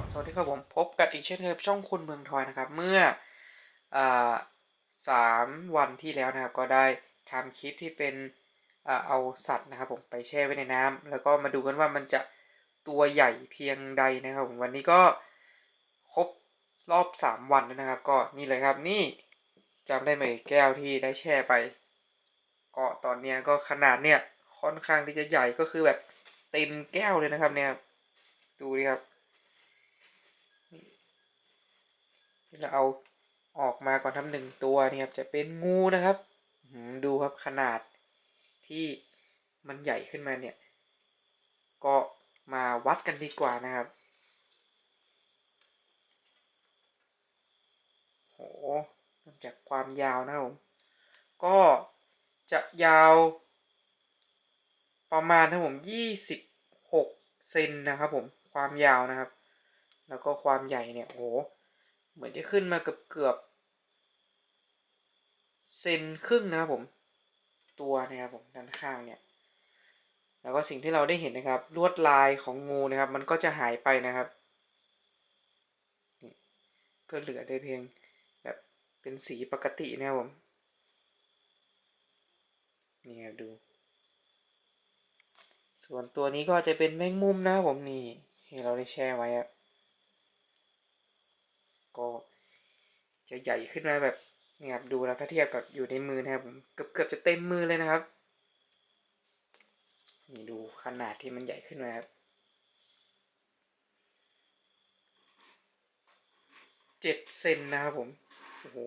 ก็สวัสดีครับผมพบกับอีกเช่นเคยช่องคนเมืองทอยนะครับ เมื่ออ่สามวันที่แล้วนะครับ ก็ได้ทำคลิปที่เป็นอเอาสัตว์นะครับ ผมไปแช่ไว้ในน้ำแล้วก็มาดูกันว่ามันจะตัวใหญ่เพียงใดนะครับผมวันนี้ก็ครบรอบสามวันแล้วนะครับ ก็นี่เลยครับนี่จำได้ไหมแก้วที่ได้แช่ไป ก็ตอนเนี้ยก็ขนาดเนี่ยค่อนข้างที่จะใหญ่ก็คือแบบเต็มแก้วเลยนะครับเนี่ยดูดิครับ เราเอาออกมาก่อนทำหนึ่งตัวเนี่ยครับจะเป็นงูนะครับดูครับขนาดที่มันใหญ่ขึ้นมาเนี่ย ก็มาวัดกันดีกว่านะครับโหเริ่มจากความยาวนะครับผมก็จะยาวประมาณนะผมยี่สิบหกเซนนะครับผม ความยาวนะครับ แล้วก็ความใหญ่เนี่ยโอ้โห เหมือนจะขึ้นมาเกือบเกือบเซนครึ่งนะครับผม ตัวนะครับผมด้านข้างเนี่ยแล้วก็สิ่งที่เราได้เห็นนะครับลวดลายของงูนะครับ มันก็จะหายไปนะครับนี่ก็เหลือได้เพียงแบบเป็นสีปกตินะครับผมนี่ครับดู ส่วนตัวนี้ก็จะเป็นแมงมุมนะครับผมนี่ที่เราได้แช่ไว้ครับ ก็จะใหญ่ขึ้นมาแบบนี่ครับดูนะถ้าเทียบกับอยู่ในมือนะครับผมเกือบเกือบจะเต็มมือเลยนะครับ นี่ดูขนาดที่มันใหญ่ขึ้นมาครับเจ็ดเซนนะครับผมโอ้โห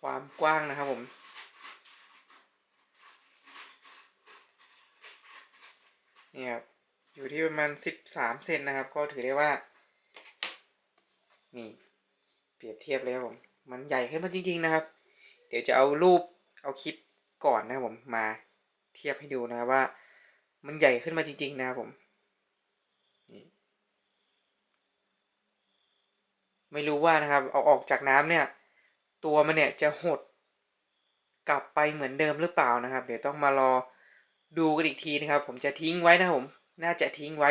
ความกว้างนะครับผมนี่ครับอยู่ที่ประมาณสิบสามเซนนะครับ ก็ถือได้ว่า นี่ เปรียบเทียบเลยครับผม มันใหญ่ขึ้นมาจริง ๆนะครับ เดี๋ยวจะเอารูปเอาคลิปก่อนนะครับผมมาเทียบให้ดูนะว่า มันใหญ่ขึ้นมาจริง ๆ นะครับผมไม่รู้ว่านะครับเอาออกจากน้ำเนี่ย ตัวมันเนี่ยจะหดกลับไปเหมือนเดิมหรือเปล่านะครับ เดี๋ยวต้องมารอดูกันอีกทีนะครับ ผมจะทิ้งไว้นะผม น่าจะทิ้งไว้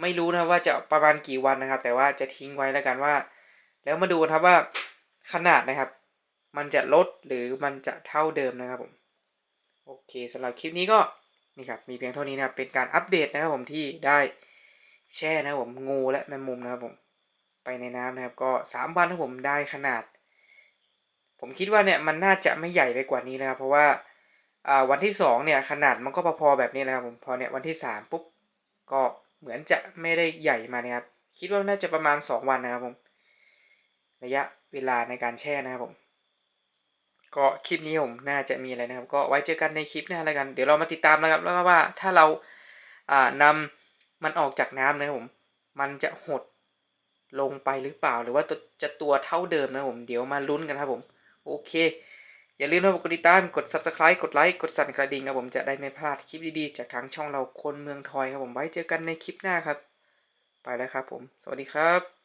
ไม่รู้นะว่าจะประมาณกี่วันนะครับ แต่ว่าจะทิ้งไว้แล้วกันว่า แล้วมาดูนะครับว่าขนาดนะครับ มันจะลดหรือมันจะเท่าเดิมนะครับผมโอเคสำหรับคลิปนี้ก็นี่ครับมีเพียงเท่านี้นะครับเป็นการอัปเดตนะครับผมที่ได้แช่นะครับผมงูและแมงมุมนะครับผมไปในน้ำนะครับก็สามวันนะผมได้ขนาด ผมคิดว่าเนี่ยมันน่าจะไม่ใหญ่ไปกว่านี้นะครับเพราะว่าวันที่สองเนี่ยขนาดมันก็พอๆแบบนี้นะครับผมพอเนี่ยวันที่สามปุ๊บก็ เหมือนจะไม่ได้ใหญ่มานะครับ คิดว่าน่าจะประมาณ 2 วันนะครับผม ระยะเวลาในการแช่นะครับผม ก็คลิปนี้ผมน่าจะมีอะไรนะครับ ก็ไว้เจอกันในคลิปหน้าแล้วกัน เดี๋ยวเรามาติดตามนะครับ แล้วก็ว่าถ้าเราอ่านำมันออกจากน้ำนะครับผม มันจะหดลงไปหรือเปล่า หรือว่าจะตัวเท่าเดิมนะครับผม เดี๋ยวมาลุ้นกันครับผม โอเค อย่าลืมนะกดติดตาม กด subscribe กดไลค์ กดสั่นกระดิ่งครับผมจะได้ไม่พลาดคลิปดีๆ จากทางช่องเราคนเมืองทอยครับผมไว้เจอกันในคลิปหน้าครับ ไปแล้วครับผม สวัสดีครับ